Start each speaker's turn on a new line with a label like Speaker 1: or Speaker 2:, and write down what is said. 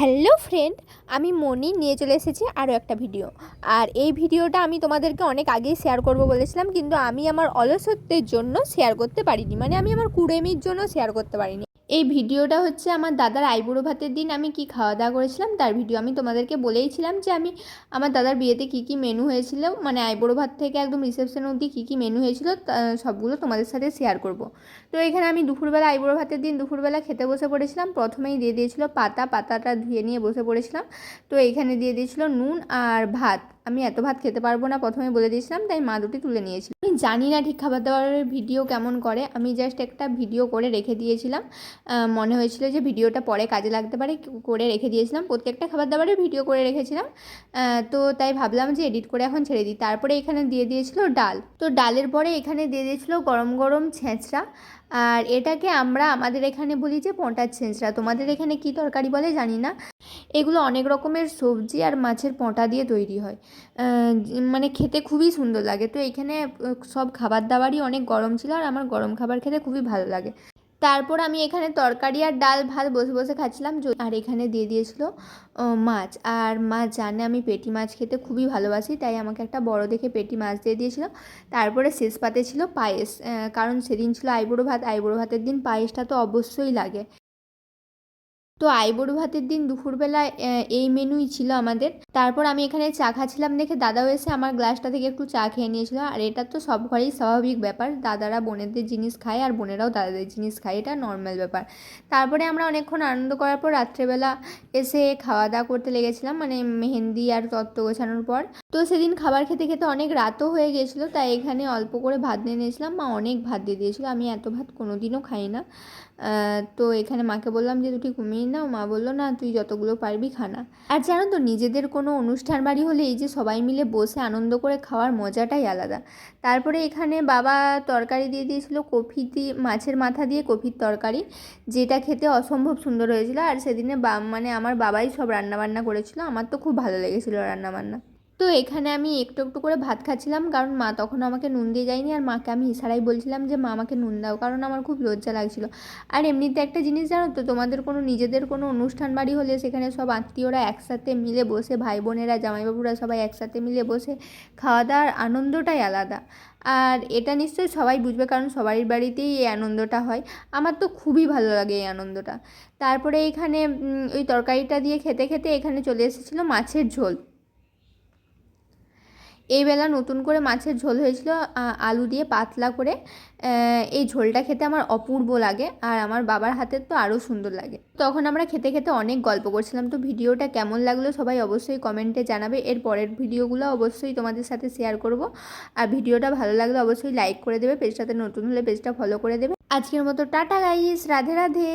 Speaker 1: Hello friend, আমি মনি, নিয়ে চলে এসেছি আরও একটা ভিডিও। আর এই ভিডিওটা আমি তোমাদেরকে অনেক আগেই শেয়ার করব বলেছিলাম, কিন্তু আমি আমার অলসত্বের জন্য শেয়ার করতে পারিনি। মানে আমি আমার কুড়েমির জন্য শেয়ার করতে পারিনি। এই ভিডিওটা হচ্ছে আমার দাদার আইবুড়ো ভাতের দিন। আমি কি খাওয়া দাওয়া করেছিলাম তার ভিডিও আমি তোমাদেরকে বলেইছিলাম যে আমি আমার দাদার বিয়েতে কী কী মেনু হয়েছিল। মানে আইবুড়ো ভাত থেকে একদম রিসেপশন অবধি কী কী মেনু হয়েছিল সবগুলো তোমাদের সাথে শেয়ার করব। তো এখানে আমি দুপুরবেলা আইবুড়ো ভাতের দিন দুপুরবেলা খেতে বসে পড়েছিলাম। প্রথমেই দিয়ে দিয়েছিল পাতা, পাতাটা ধুয়ে নিয়ে বসে পড়েছিলাম। তো এখানে দিয়ে দিয়েছিল নুন আর ভাত। আমি এত ভাত খেতে পারব না, প্রথমে বলে দিয়েছিলাম, তাই মা দুটি তুলে নিয়েছিল। আমি জানি না ঠিক খাবার দাবারের ভিডিও কেমন করে, আমি জাস্ট একটা ভিডিও করে রেখে দিয়েছিলাম। মনে হয়েছিল যে ভিডিওটা পরে কাজে লাগতে পারে করে রেখে দিয়েছিলাম, প্রত্যেকটা খাবার দাবারের ভিডিও করে রেখেছিলাম। তো তাই ভাবলাম যে এডিট করে এখন ছেড়ে দিই। তারপরে এখানে দিয়ে দিয়েছিল ডাল। তো ডালের পরে এখানে দিয়ে দিয়েছিল গরম গরম ছেঁচড়া। আর এটাকে আমরা আমাদের এখানে বলি যে পটার ছেঁচড়া। তোমাদের এখানে কি তরকারি বলে জানি না। এগুলো অনেক রকমের সবজি আর মাছের পোঁটা দিয়ে তৈরি হয়। মানে খেতে খুবই সুন্দর লাগে। তো এখানে সব খাবার দাবারই অনেক গরম ছিল আর আমার গরম খাবার খেতে খুবই ভালো লাগে। তারপর আমি এখানে তরকারি আর ডাল ভাত বসে বসে খাচ্ছিলাম। আর এখানে দিয়ে দিয়েছিল মাছ। আর মা জানে আমি পেটি মাছ খেতে খুবই ভালোবাসি, তাই আমাকে একটা বড় দেখে পেটি মাছ দিয়ে দিয়েছিল। তারপরে শেষ পাতে ছিল, পায়েস কারণ সেদিন ছিল আইবুড়ো ভাত। আইবুড়ো ভাতের দিন পায়েসটা তো অবশ্যই লাগে। তো আইবুড়ো ভাতের দিন দুপুরবেলা এই মেনুই ছিল আমাদের। তারপর আমি এখানে চা খাচ্ছিলাম দেখে দাদাও এসে আমার গ্লাসটা থেকে একটু চা খেয়ে নিয়েছিল। আর এটা তো সব ঘরেই স্বাভাবিক ব্যাপার। দাদারা বোনেদের জিনিস খায় আর বোনেরাও দাদাদের জিনিস খায়। এটা নর্মাল ব্যাপার। তারপরে আমরা অনেকক্ষণ আনন্দ করার পর রাত্রেবেলা এসে খাওয়া দাওয়া করতে লেগেছিলাম মানে মেহেন্দি আর তত্ত্ব গোছানোর পর। তো সেদিন খাবার খেতে খেতে অনেক রাতও হয়ে গেছিল, তাই এখানে অল্প করে ভাত নিয়ে নিয়েছিলাম। মা অনেক ভাত দিয়ে দিয়েছিলো। আমি এত ভাত কোনোদিনও খাই না। তো এখানে মাকে বললাম যে দুটি কমিয়ে নাও, মা বলল, না, তুই যতগুলো পারবি খানা আর জানো তো, নিজেদের কোনো অনুষ্ঠান বাড়ি হলে এই যে সবাই মিলে বসে আনন্দ করে খাওয়ার মজাটাই আলাদা। তারপরে এখানে বাবা তরকারি দিয়ে দিয়েছিল কফি দিয়ে মাছের মাথা দিয়ে কফির তরকারি, যেটা খেতে অসম্ভব সুন্দর হয়েছিল। আর সেদিনে বা মানে আমার বাবাই সব রান্নাবান্না করেছিল। আমার তো খুব ভালো লেগেছিলো রান্নাবান্না। তো এখানে আমি একটু একটু করে ভাত খাচ্ছিলাম, কারণ মা তখন আমাকে নুন দিয়ে যায়নি আর মাকে আমি ইশারাই বলছিলাম যে, মা, আমাকে নুন দাও। কারণ আমার খুব লজ্জা লাগছিল। আর এমনিতে একটা জিনিস জানো তো, তোমাদের কোনো নিজেদের কোনো অনুষ্ঠান বাড়ি হলে সেখানে সব আত্মীয়রা একসাথে মিলে বসে, ভাই বোনেরা, জামাইবাবুরা সবাই একসাথে মিলে বসে খাওয়া দাওয়ার আনন্দটাই আলাদা। আর এটা নিশ্চয়ই সবাই বুঝবে, কারণ সবারই বাড়িতেই এই আনন্দটা হয়। আমার তো খুবই ভালো লাগে এই আনন্দটা। তারপরে এখানে ওই তরকারিটা দিয়ে খেতে খেতে এখানে চলে এসেছিল মাছের ঝোল। এই বেলা নতুন করে মাছের ঝোল হয়েছিল আলু দিয়ে পাতলা করে। এই ঝোলটা খেতে আমার অপূর্ব লাগে আর আমার বাবার হাতের তো আরও সুন্দর লাগে। তখন আমরা খেতে খেতে অনেক গল্প করছিলাম, তো ভিডিওটা কেমন লাগল সবাই অবশ্যই কমেন্টে জানাবে। এর পরের ভিডিওগুলো অবশ্যই তোমাদের সাথে শেয়ার করব। আর ভিডিওটা ভালো লাগলে অবশ্যই লাইক করে দেবে, পেজটাতে নতুন হলে পেজটা ফলো করে দেবে। আজকের মতো টাটা গাইস রাধে রাধে।